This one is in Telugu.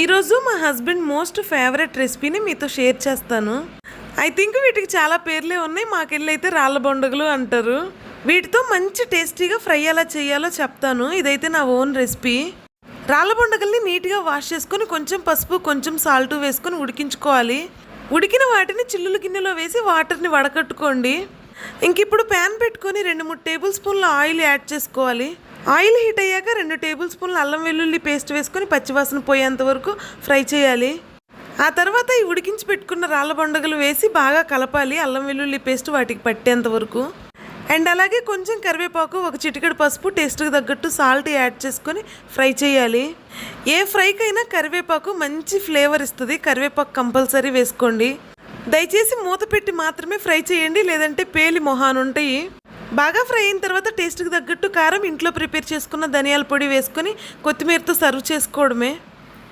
ఈరోజు మా హస్బెండ్ మోస్ట్ ఫేవరెట్ రెసిపీని మీతో షేర్ చేస్తాను. ఐ థింక్ వీటికి చాలా పేర్లే ఉన్నాయి మాకెళ్ళి అయితే రాళ్ళ బొండగలు అంటారు. వీటితో మంచి టేస్టీగా ఫ్రై ఎలా చేయాలో చెప్తాను ఇదైతే నా ఓన్ రెసిపీ. రాళ్ళ బొండగల్ని నీట్గా వాష్ చేసుకొని కొంచెం పసుపు కొంచెం సాల్ట్ వేసుకొని ఉడికించుకోవాలి. ఉడికిన వాటిని చిల్లుల గిన్నెలో వేసి వాటర్ని వడకట్టుకోండి. ఇంక ఇప్పుడు ప్యాన్ పెట్టుకొని రెండు మూడు టేబుల్ స్పూన్ల ఆయిల్ యాడ్ చేసుకోవాలి. ఆయిల్ హీట్ అయ్యాక రెండు టేబుల్ స్పూన్లు అల్లం వెల్లుల్లి పేస్ట్ వేసుకొని పచ్చివాసన పోయేంత వరకు ఫ్రై చేయాలి. ఆ తర్వాత ఈ ఉడికించి పెట్టుకున్న రాళ్ళ బొండగలు వేసి బాగా కలపాలి అల్లం వెల్లుల్లి పేస్ట్ వాటికి పట్టేంత వరకు. అండ్ అలాగే కొంచెం కరివేపాకు ఒక చిటికెడు పసుపు టేస్ట్కి తగ్గట్టు సాల్ట్ యాడ్ చేసుకొని ఫ్రై చేయాలి. ఏ ఫ్రైకైనా కరివేపాకు మంచి ఫ్లేవర్ ఇస్తుంది. కరివేపాకు కంపల్సరీ వేసుకోండి. దయచేసి మూత పెట్టి మాత్రమే ఫ్రై చేయండి లేదంటే పేలి మొహాన్ ఉంటాయి బాగా ఫ్రై అయిన తర్వాత టేస్ట్కి తగ్గట్టు కారం ఇంట్లో ప్రిపేర్ చేసుకున్న ధనియాల పొడి వేసుకొని కొత్తిమీరతో సర్వ్ చేసుకోవడమే.